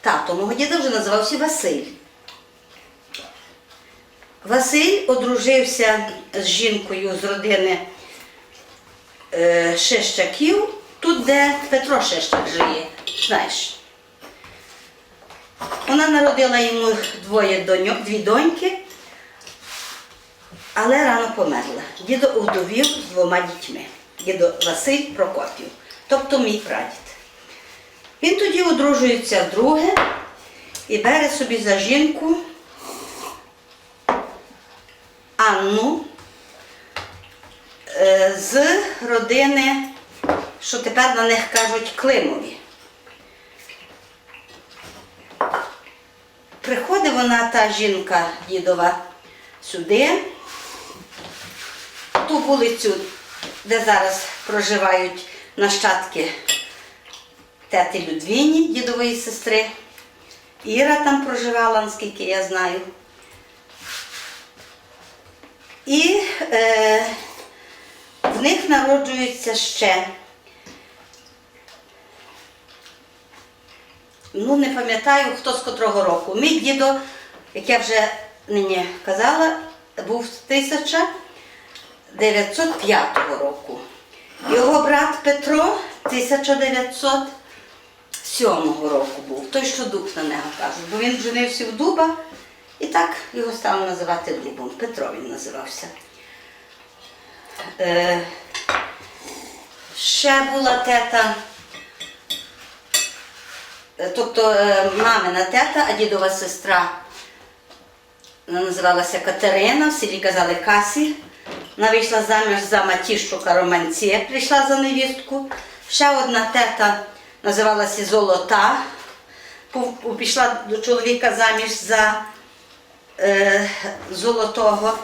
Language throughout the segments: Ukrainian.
тато мого діда вже називався Василь. Василь одружився з жінкою з родини е, Шещаків, тут, де Петро Шещак живе, знаєш. Вона народила йому двоє доньок, дві доньки, але рано померла. Дідо удовів з двома дітьми. Дідо Василь Прокопів, тобто мій прадід. Він тоді одружується вдруге і бере собі за жінку Анну е, з родини, що тепер на них кажуть Климові. Приходить вона, та жінка дідова, сюди, ту вулицю, де зараз проживають нащадки тети Людвіні, дідової сестри. Іра там проживала, наскільки я знаю. І е, в них народжується ще. Ну, не пам'ятаю, хто з котрого року. Мій дідо, як я вже нині казала, був з 1905 року. Його брат Петро 1907 року був. Той, що дуб на нього кажуть, бо він женився в дуба і так його стали називати дубом. Петро він називався. Е, ще була тета. Е, Тобто е, мамина тета, а дідова сестра вона називалася Катерина, в селі казали Касі. Вона вийшла заміж за Матіщука Романці, прийшла за невістку. Ще одна тета називалася Золота. Пішла до чоловіка заміж за е, Золотого.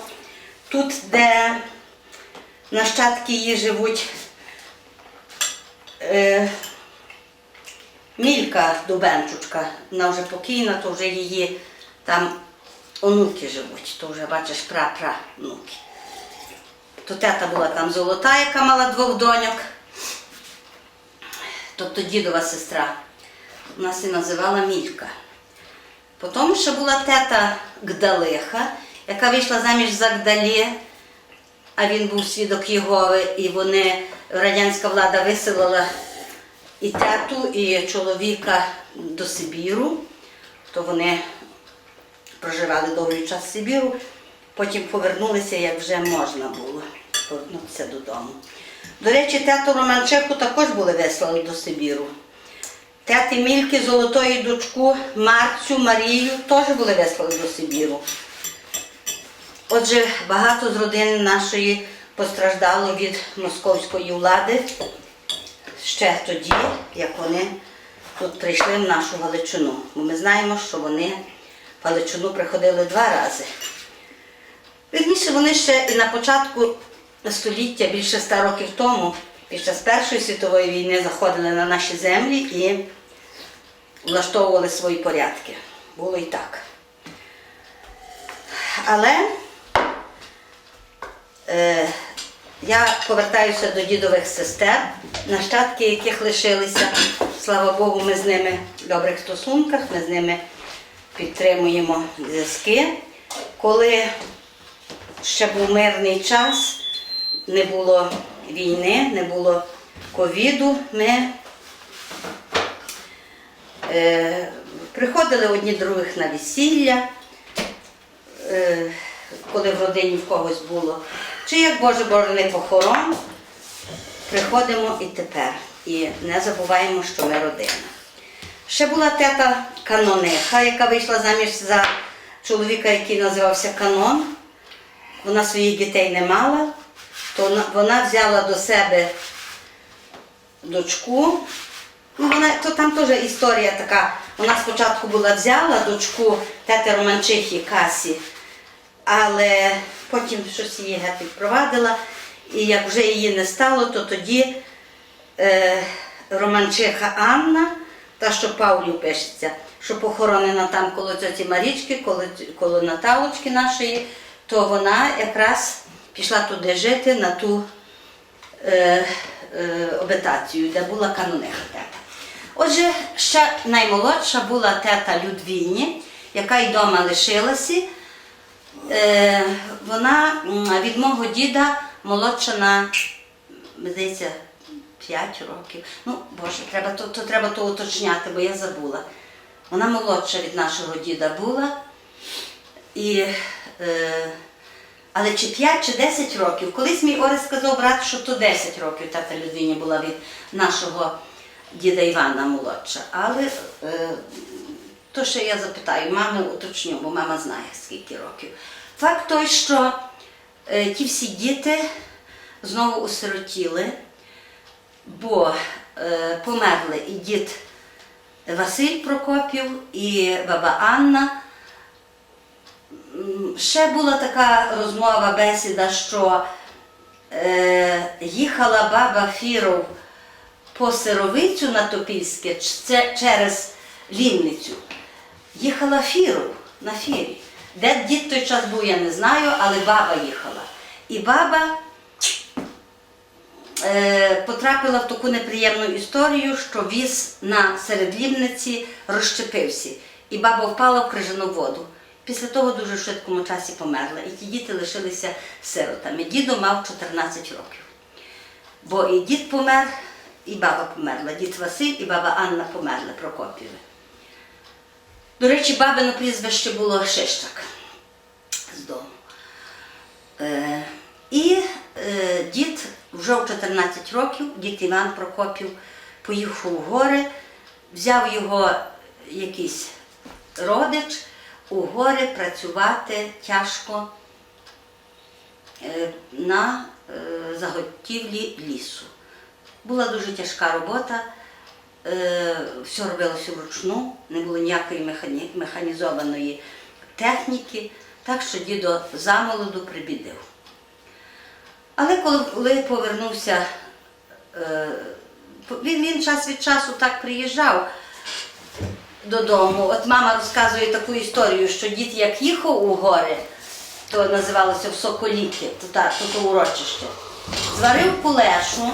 Тут, де нащадки її живуть, е, Мілька Дубенчучка, вона вже покійна, то вже її там онуки живуть, то вже бачиш пра-пра-внуки. То тета була там золота, яка мала двох доньок. Тобто дідова сестра. Нас і називала Мілька. Потім ще була тета Гдалиха, яка вийшла заміж за Гдалі, а він був свідок Єгови, і вони, радянська влада виселила і тету, і чоловіка до Сибіру. То вони проживали довгий час в Сибіру, потім повернулися, як вже можна було повернутися додому. До речі, тету Романчеху також були вислали до Сибіру. Тети Мільки, золотої дочку, Марцю, Марію теж були вислані до Сибіру. Отже, багато з родини нашої постраждало від московської влади ще тоді, як вони тут прийшли в нашу Галичину. Бо ми знаємо, що вони в Галичину приходили два рази. Вірніше, вони ще і на початку століття, більше ста років тому, під час Першої світової війни заходили на наші землі і влаштовували свої порядки. Було і так. Але е, я повертаюся до дідових сестер, нащадки, яких лишилися. Слава Богу, ми з ними в добрих стосунках, ми з ними підтримуємо зв'язки. Коли ще був мирний час, не було війни, не було ковіду, ми е, приходили одні других на весілля, е, коли в родині в когось було. Чи як Боже Божий похорон, приходимо і тепер. І не забуваємо, що ми родина. Ще була тета Канониха, яка вийшла заміж за чоловіка, який називався Канон. Вона своїх дітей не мала, то вона- взяла до себе дочку. Ну, вона, то там теж історія така. Вона спочатку була взяла дочку тети Романчихи Касі, але потім щось її геть відпровадила. І як вже її не стало, то тоді е, Романчиха Анна, та що Павлю пишеться, що похоронена там коло тьоті Марічки, коло, коло Наталочки нашої, то вона якраз пішла туди жити на ту е, е, обитацію, де була канониха тета. Отже, ще наймолодша була тета Людвіні, яка й дома лишилася. Е, вона від мого діда молодша на, здається, 5 років. Ну, Боже, треба, то, то треба то уточняти, бо я забула. Вона молодша від нашого діда була. І, е, але чи 5, чи 10 років. Колись мій Орес сказав брат, що то 10 років тата людині була від нашого діда Івана молодша. Але е, то ще я запитаю, маму уточню, бо мама знає, скільки років. Факт той, що е, ті всі діти знову осиротіли, бо е, померли і дід Василь Прокопів, і баба Анна. Ще була така розмова, бесіда, що е, їхала баба Фіров по сировицю на Топільське це через Лінницю. Їхала Фіров на фірі. Де дід той час був, я не знаю, але баба їхала. І баба е, потрапила в таку неприємну історію, що віз на середлівниці розщепився. І баба впала в крижану воду. Після того дуже швидкому часі померла. І ті діти лишилися сиротами. Дідо мав 14 років. Бо і дід помер, і баба померла. Дід Василь і баба Анна померли Прокопіви. До речі, бабино прізвище було Шищак з дому. Е, і е, дід вже в 14 років, дід Іван Прокопів, поїхав у гори, взяв його якийсь родич у гори працювати тяжко е, на е, заготівлі лісу. Була дуже тяжка робота, е, все робилося вручну, не було ніякої механізованої техніки, так що дідо замолоду прибідив. Але коли повернувся, він, він час від часу так приїжджав додому. От мама розказує таку історію, що дід як їхав у гори, то називалося в Соколіки, то, та, то, то урочище, зварив кулешу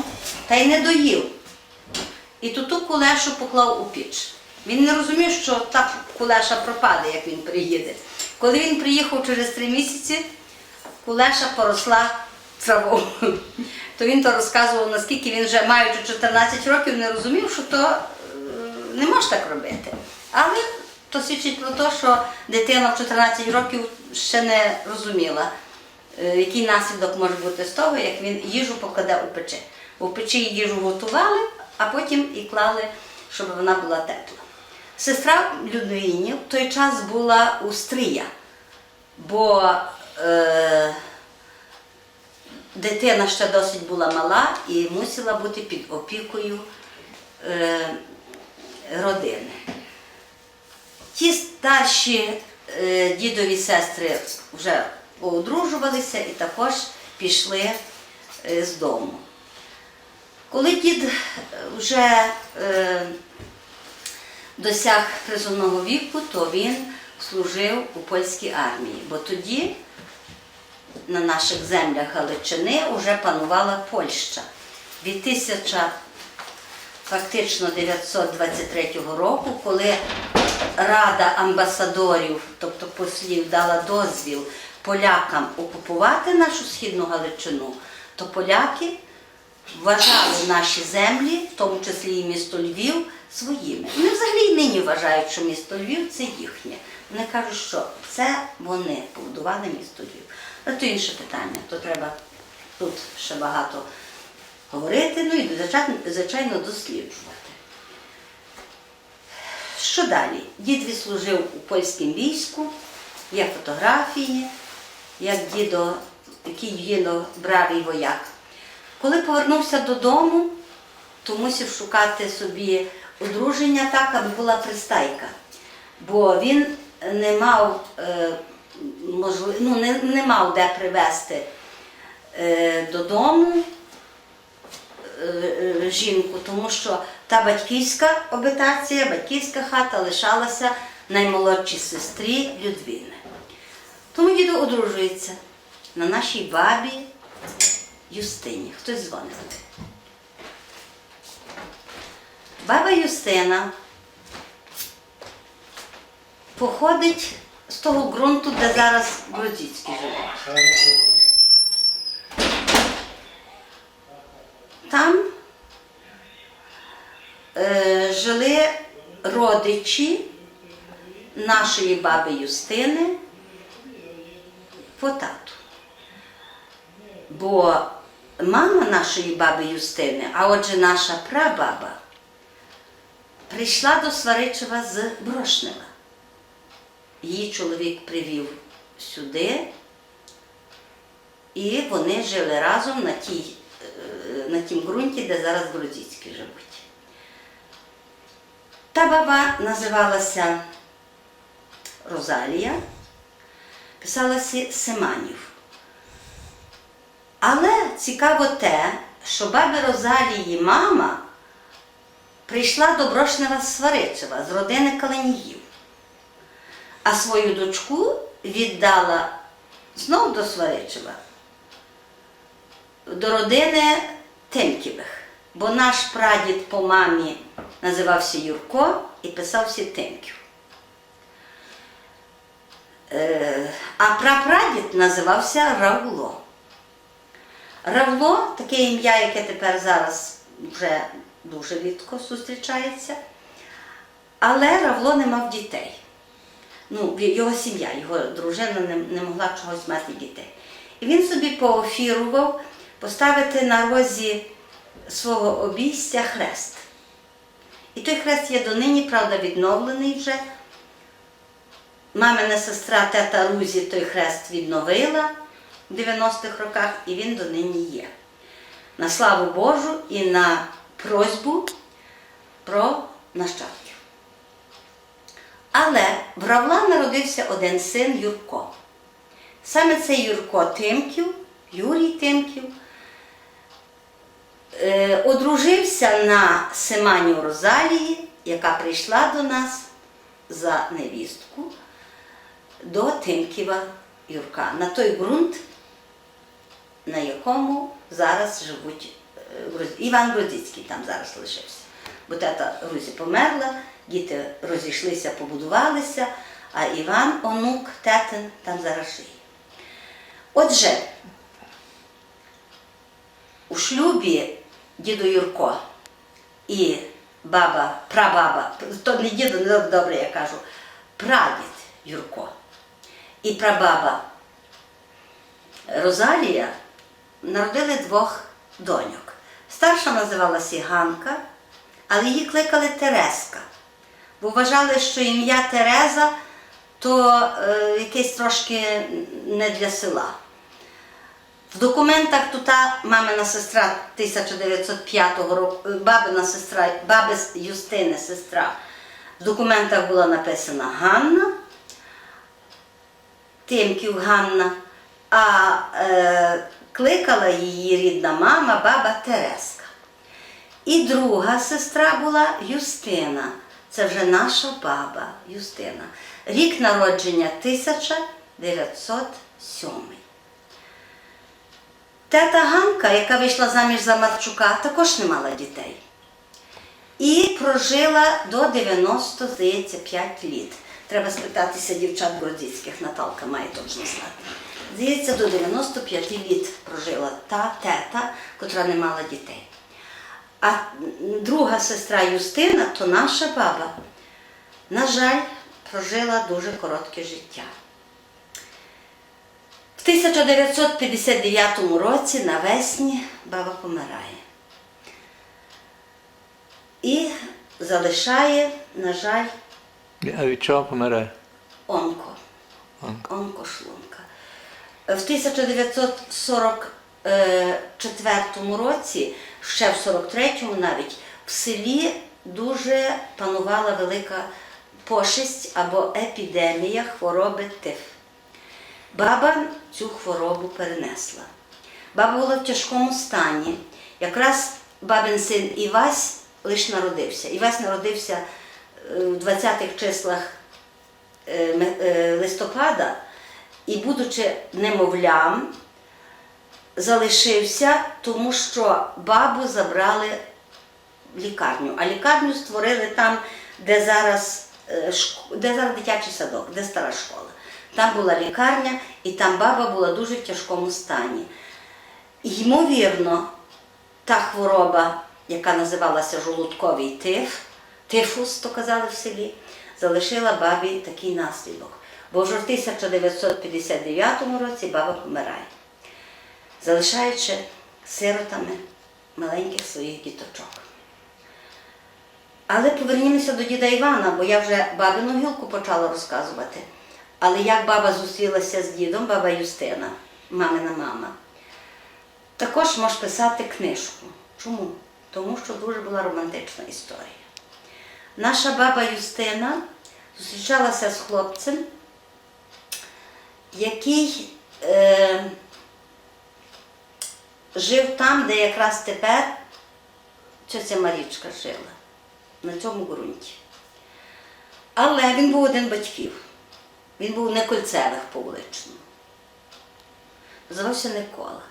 та й не доїв. І ту ту кулешу поклав у піч. Він не розумів, що та кулеша пропаде, як він приїде. Коли він приїхав через три місяці, кулеша поросла травою. То він то розказував, наскільки він вже, маючи 14 років, не розумів, що то е, не може так робити. Але то свідчить про те, що дитина в 14 років ще не розуміла, е, який наслідок може бути з того, як він їжу покладе у печі. В печі їжу готували, а потім і клали, щоб вона була тепла. Сестра Людмині в той час була у Стрия, бо е, дитина ще досить була мала і мусила бути під опікою е, родини. Ті старші е, дідові сестри вже одружувалися і також пішли е, з дому. Коли дід е, вже досяг призовного віку, то він служив у польській армії, бо тоді на наших землях Галичини вже панувала Польща. Від 1000 фактично 923 року, коли Рада амбасадорів, тобто послів, дала дозвіл полякам окупувати нашу східну Галичину, то поляки вважали наші землі, в тому числі і місто Львів, своїми. Вони взагалі нині вважають, що місто Львів це їхнє. Вони кажуть, що це вони побудували місто Львів. Але то інше питання, то треба тут ще багато говорити, ну і звичайно, досліджувати. Що далі? Дід відслужив у польському війську, є фотографії, як дідо, який дідо бравий вояк. Коли повернувся додому, то мусив шукати собі одруження так, аби була пристайка. Бо він не мав, е, можли- ну, не, не мав де привезти е, додому жінку, тому що та батьківська обітація, батьківська хата лишалася наймолодшій сестрі Людвіни. Тому дідо одружується на нашій бабі Юстині. Хтось дзвонить. Баба Юстина походить з того ґрунту, де зараз Бродзіцькі живуть. Там е, жили родичі нашої баби Юстини по тату. Бо мама нашої баби Юстини, а отже наша прабаба, прийшла до Сваричева з Брошнева. Її чоловік привів сюди, і вони жили разом на, тій, е, на тім ґрунті, де зараз Бродіцькі живуть. Та баба називалася Розалія, писалася Семанів. Але цікаво те, що баби Розалії мама прийшла до Брошнева Сваричева з родини Калиніїв, а свою дочку віддала знов до Сваричева, до родини Тимківих. Бо наш прадід по мамі називався Юрко і писався Тимків. Е, А прапрадід називався Равло. Равло таке ім'я, яке тепер зараз вже дуже рідко зустрічається. Але Равло не мав дітей. Ну, його сім'я, його дружина не, не могла чогось мати дітей. І він собі поофірував поставити на розі свого обійстя хрест. І той хрест є донині, правда, відновлений вже. Мамина сестра тета Рузі той хрест відновила в 90-х роках, і він донині є. На славу Божу і на просьбу про нащадків. Але в Равла народився один син Юрко. Саме цей Юрко Тимків, Юрій Тимків, одружився на Семанію Розалії, яка прийшла до нас за невістку до Тимківа Юрка, на той ґрунт, на якому зараз живуть е, Іван Грузицький там зараз лишився. Бо тата Рузі померла, діти розійшлися, побудувалися, а Іван, онук, тетин там зараз живе. Отже, у шлюбі діду Юрко і баба, прабаба, то не діду, не добре я кажу, прадід Юрко і прабаба Розалія народили двох доньок. Старша називалася Ганка, але її кликали Тереска, бо вважали, що ім'я Тереза то е, якесь трошки не для села. В документах тут мамина сестра 1905 року, бабина сестра, баби Юстини сестра. В документах була написана Ганна, Тимків Ганна, а е, кликала її рідна мама, баба Тереска. І друга сестра була Юстина. Це вже наша баба Юстина. Рік народження 1907. Тета Ганка, яка вийшла заміж за Марчука, також не мала дітей. І прожила до 90, здається, 5 літ. Треба спитатися дівчат Бродзицьких, Наталка має точно знати. Здається, до 95 літ прожила та тета, котра не мала дітей. А друга сестра Юстина, то наша баба, на жаль, прожила дуже коротке життя. В 1959 році навесні баба помирає. І залишає, на жаль, А від чого помирає? онко. Онко. Онкошлунка. В 1944 році, ще в 43-му навіть, в селі дуже панувала велика пошесть або епідемія хвороби тиф. Баба цю хворобу перенесла. Баба була в тяжкому стані. Якраз бабин син Івась лише народився. Івась народився е, в 20-х числах е, е, листопада і, будучи немовлям, залишився, тому що бабу забрали в лікарню. А лікарню створили там, де зараз, де зараз дитячий садок, де стара школа. Там була лікарня, і там баба була дуже в тяжкому стані. Ймовірно, та хвороба, яка називалася жолудковий тиф, тифус, то казали в селі, залишила бабі такий наслідок. Бо вже в 1959 році баба помирає, залишаючи сиротами маленьких своїх діточок. Але повернімося до діда Івана, бо я вже бабину гілку почала розказувати. Але як баба зустрілася з дідом, баба Юстина, мамина мама, також можеш писати книжку. Чому? Тому що дуже була романтична історія. Наша баба Юстина зустрічалася з хлопцем, який е, жив там, де якраз тепер ця Марічка жила, на цьому ґрунті. Але він був один батьків. Він був не кольцевих по вуличному. Звався Никола.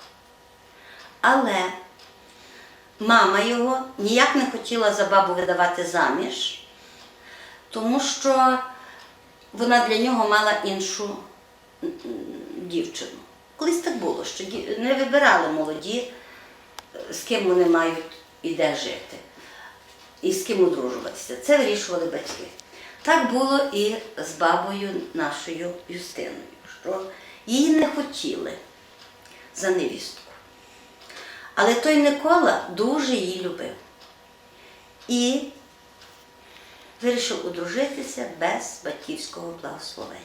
Але мама його ніяк не хотіла за бабу видавати заміж, тому що вона для нього мала іншу дівчину. Колись так було, що не вибирали молоді, е, з ким вони мають і де жити, і з ким одружуватися. Це вирішували батьки. Так було і з бабою нашою Юстиною, що її не хотіли за невістку. Але той Никола дуже її любив і вирішив одружитися без батьківського благословення.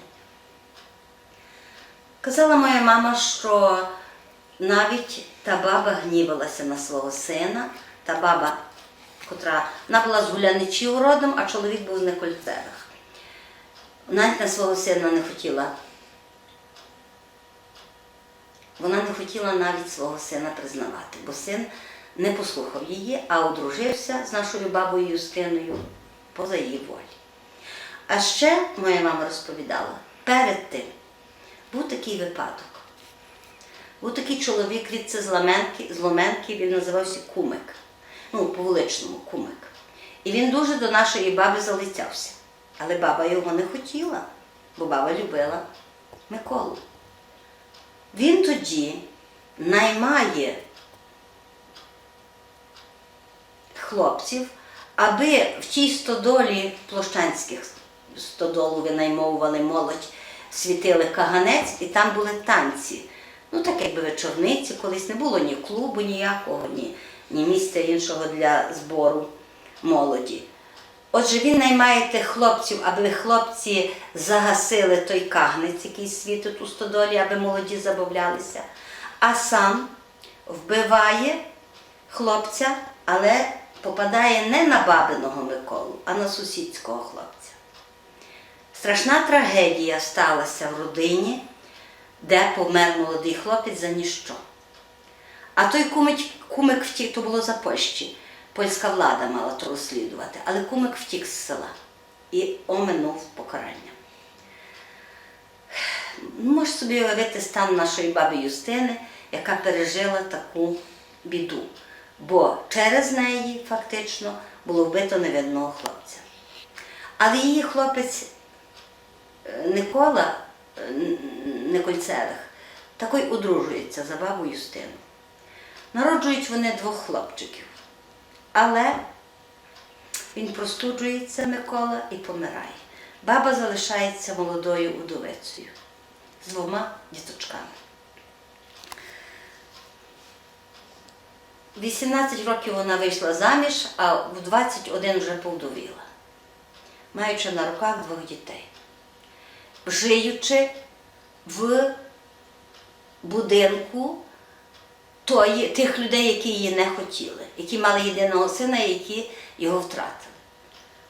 Казала моя мама, що навіть та баба гнівалася на свого сина, та баба, котра вона була з гуляничів родом, а чоловік був з Никольцевих. Навіть на свого сина не хотіла вона не хотіла навіть свого сина признавати, бо син не послухав її, а одружився з нашою бабою Юстиною поза її волі. А ще моя мама розповідала, перед тим був такий випадок. Був такий чоловік звідси з Ламенки, з Ломенки, він називався Кумик. Ну, по вуличному Кумик. І він дуже до нашої баби залицявся. Але баба його не хотіла, бо баба любила Миколу. Він тоді наймає хлопців, аби в тій стодолі площанських стодолу винаймовували молодь, світили каганець, і там були танці. Ну, так якби вечорниці, колись не було ні клубу ніякого, ні, ні місця іншого для збору молоді. Отже, він наймає тих хлопців, аби хлопці загасили той кагнець, який світить у стодолі, аби молоді забавлялися, а сам вбиває хлопця, але попадає не на бабиного Миколу, а на сусідського хлопця. Страшна трагедія сталася в родині, де помер молодий хлопець за ніщо. А той кумик, кумик втік, то було за Польщі. Польська влада мала то розслідувати, але кумик втік з села і оминув покарання. Ну, Можеш собі уявити стан нашої баби Юстини, яка пережила таку біду. Бо через неї фактично було вбито невинного хлопця. Але її хлопець е, Никола е, Никольцевих такий одружується за бабу Юстину. Народжують вони двох хлопчиків. Але він простуджується Микола і помирає. Баба залишається молодою удовицею з двома діточками. 18 років вона вийшла заміж, а в 21 вже повдовіла, маючи на руках двох дітей, жиючи в будинку тої, тих людей, які її не хотіли, які мали єдиного сина, які його втратили.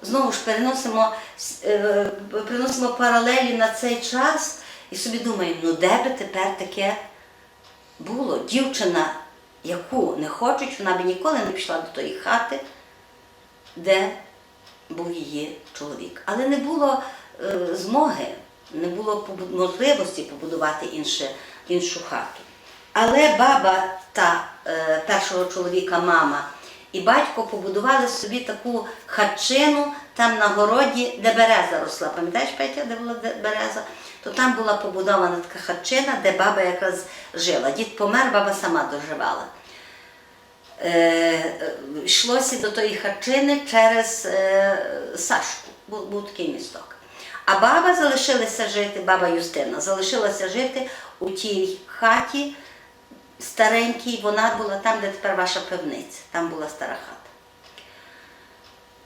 Знову ж переносимо, е, приносимо паралелі на цей час і собі думаємо, ну де би тепер таке було? Дівчина, яку не хочуть, вона би ніколи не пішла до тої хати, де був її чоловік. Але не було е, змоги, не було можливості побудувати інше, іншу хату. Але баба та е, першого чоловіка, мама і батько побудували собі таку хатчину там на городі, де береза росла. Пам'ятаєш, Петя, де була береза? То там була побудована така хатчина, де баба якраз жила. Дід помер, баба сама доживала. Е, йшлося до тої хатчини через е, Сашку, був такий місток. А баба залишилася жити, баба Юстина, залишилася жити у тій хаті старенькій, вона була там, де тепер ваша пивниця, там була стара хата.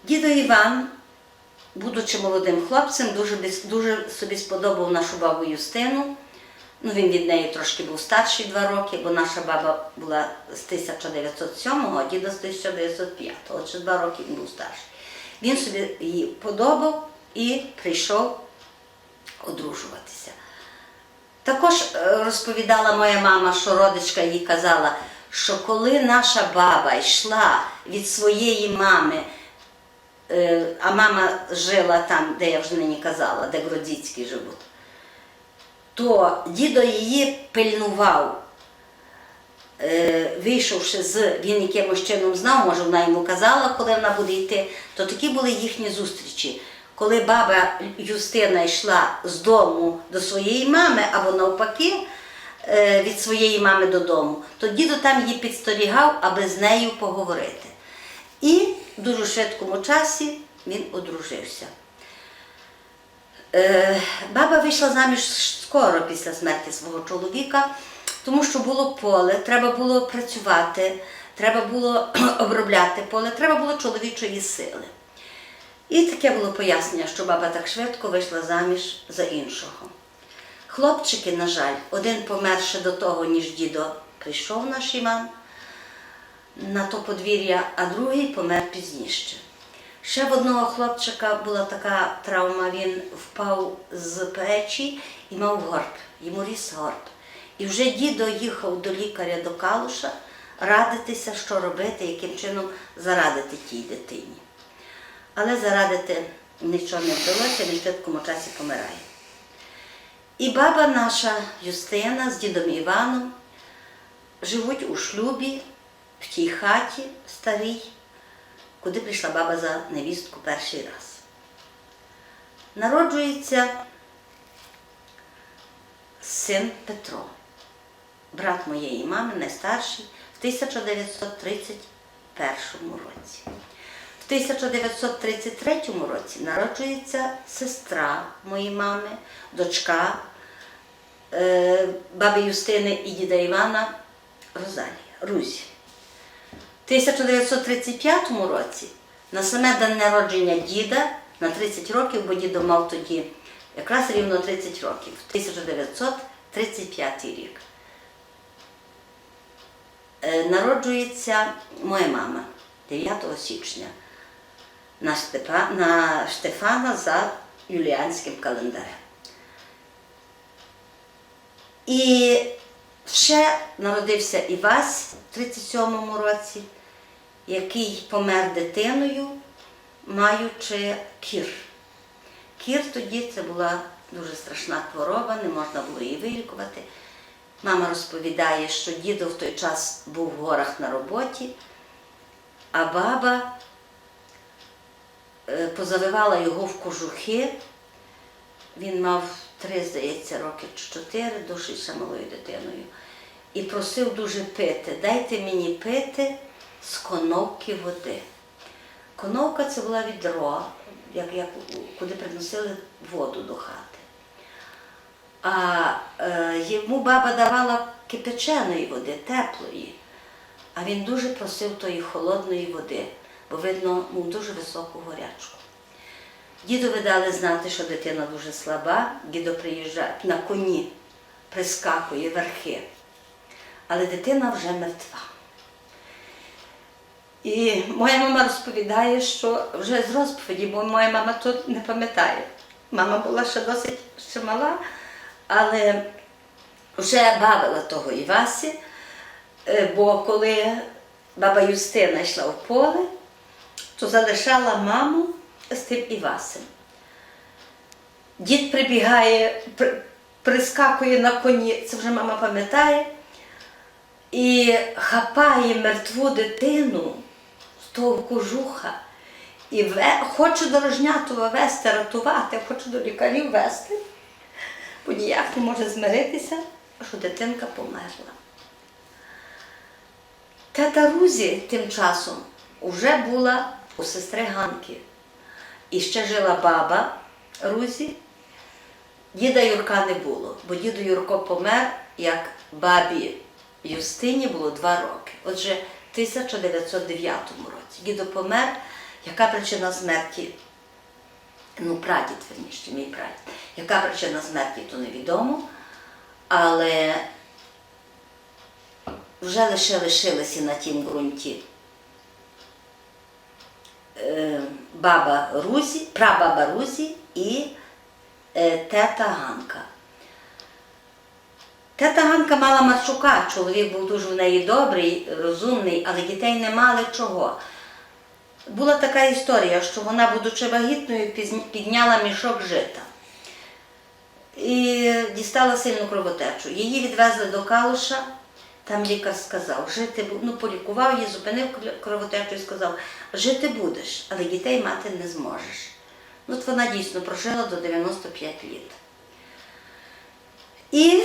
Дідо Іван, будучи молодим хлопцем, дуже, дуже собі сподобав нашу бабу Юстину. Ну, він від неї трошки був старший два роки, бо наша баба була з 1907-го, а діда з 1905-го. Отже, два роки він був старший. Він собі її подобав і прийшов одружуватися. Також е, розповідала моя мама, що родичка їй казала, що коли наша баба йшла від своєї мами, е, а мама жила там, де я вже нині казала, де Гродзіцькі живуть, то дідо її пильнував, е, вийшовши з, він якимось чином знав, може вона йому казала, коли вона буде йти, то такі були їхні зустрічі. Коли баба Юстина йшла з дому до своєї мами, або навпаки, е, від своєї мами додому, то дідо там її підстерігав, аби з нею поговорити. І в дуже швидкому часі він одружився. Е, Баба вийшла заміж скоро після смерті свого чоловіка, тому що було поле, треба було працювати, треба було обробляти поле, треба було чоловічої сили. І таке було пояснення, що баба так швидко вийшла заміж за іншого. Хлопчики, на жаль, один помер ще до того, ніж дідо прийшов наш Іван на то подвір'я, а другий помер пізніше. Ще в одного хлопчика була така травма, він впав з печі і мав горб, йому ріс горб. І вже дідо їхав до лікаря до Калуша радитися, що робити, яким чином зарадити тій дитині. Але зарадити нічого не вдалося, він в швидкому часі помирає. І баба наша Юстина з дідом Іваном живуть у шлюбі в тій хаті старій, куди прийшла баба за невістку перший раз. Народжується син Петро, брат моєї мами, найстарший, в 1931 році. В 1933 році народжується сестра моєї мами, дочка е, баби Юстини і діда Івана Розалія, Рузі. В 1935 році на саме день народження діда на 30 років, бо дідо мав тоді якраз рівно 30 років, 1935 рік. Е, Народжується моя мама 9 січня на, Степа, на Штефана за юліанським календарем. І ще народився Івась в 37-му році, який помер дитиною, маючи кір. Кір тоді це була дуже страшна хвороба, не можна було її вилікувати. Мама розповідає, що дідо в той час був в горах на роботі, а баба е, позаливала його в кожухи. Він мав три, здається, роки чотири, ще малою дитиною. І просив дуже пити. Дайте мені пити з коновки води. Коновка це була відро, як, як, куди приносили воду до хати. А е, йому баба давала кипяченої води, теплої. А він дуже просив тої холодної води, бо видно, мав дуже високу горячку. Дідові дали знати, що дитина дуже слаба, дідо приїжджає на коні, прискакує верхи. Але дитина вже мертва. І моя мама розповідає, що вже з розповіді, бо моя мама тут не пам'ятає. Мама була ще досить ще мала, але вже бавила того Івасі, е, бо коли баба Юстина йшла в поле, то залишала маму з тим Івасем. Дід прибігає, при- прискакує на коні, це вже мама пам'ятає, і хапає мертву дитину з того кожуха. І ве, хочу до Рожнятова вести, рятувати, хочу до лікарів вести, бо ніяк не може змиритися, що дитинка померла. Тета Рузі тим часом вже була у сестри Ганки. І ще жила баба Рузі. Діда Юрка не було, бо діду Юрко помер, як бабі Юстині було два роки. Отже, в 1909 році. Дідо помер, яка причина смерті? Ну, прадід, верніше, мій прадід. Яка причина смерті, то невідомо. Але вже лише лишилися на тім ґрунті баба Рузі, прабаба Рузі і е, тета Ганка. Тета Ганка мала Марчука, чоловік був дуже в неї добрий, розумний, але дітей не мали чого. Була така історія, що вона, будучи вагітною, підняла мішок жита і дістала сильну кровотечу. Її відвезли до Калуша, там лікар сказав, жити ну, полікував її, зупинив кровотечу і сказав, жити будеш, але дітей мати не зможеш. От вона дійсно прожила до 95 літ. І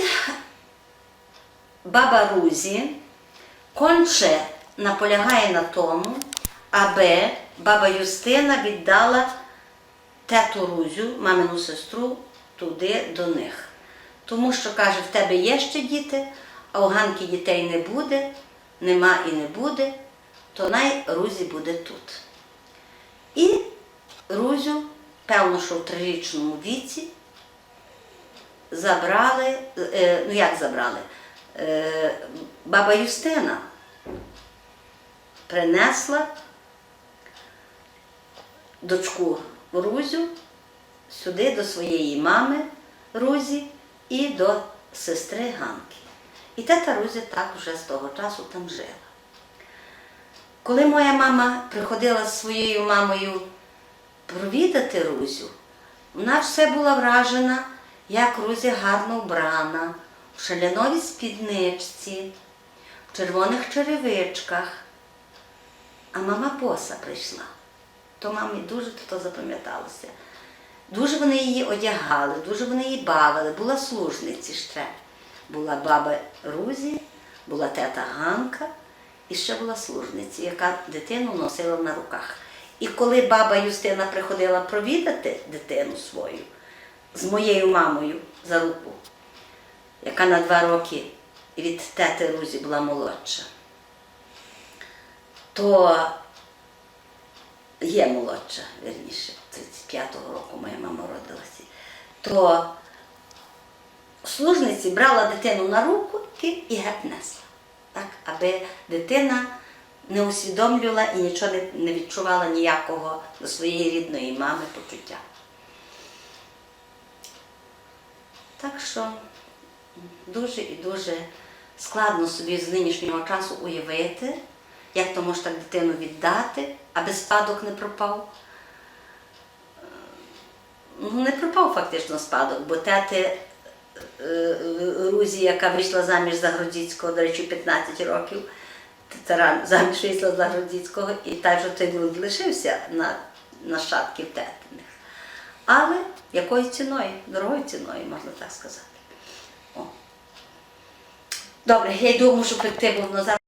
баба Рузі конче наполягає на тому, аби баба Юстина віддала тету Рузю, мамину сестру, туди до них. Тому що каже, в тебе є ще діти, а у Ганки дітей не буде, нема і не буде, то най Рузі буде тут. І Рузю, певно, що в трирічному віці, забрали, е, ну як забрали? Е, баба Юстина принесла дочку Рузю сюди до своєї мами Рузі і до сестри Ганки. І тета Рузі так вже з того часу там жила. Коли моя мама приходила з своєю мамою провідати Рузю, вона все була вражена, як Рузя гарно вбрана, в шаляновій спідничці, в червоних черевичках. А мама боса прийшла. То мамі дуже то запам'яталося. Дуже вони її одягали, дуже вони її бавили, була служниці ще. Була баба Рузі, була тета Ганка і ще була служниця, яка дитину носила на руках. І коли баба Юстина приходила провідати дитину свою з моєю мамою за руку, яка на два роки від тети Рузі була молодша, то є молодша, верніше, 35-го року моя мама родилася, то служниці брала дитину на руки і геть несла, так, аби дитина не усвідомлювала і нічого не, відчувала ніякого до своєї рідної мами почуття. Так що дуже і дуже складно собі з нинішнього часу уявити, як то може так дитину віддати, аби спадок не пропав. Ну, не пропав фактично спадок, бо тети Рузі, яка вийшла заміж за Грудіцького, до речі, 15 років, тетера заміж вийшла за Грудіцького, і так же той ґрунт лишився на нащадків тетиних. Але якою ціною? Дорогою ціною, можна так сказати. О. Добре, я думаю, що прийти, був воно зараз.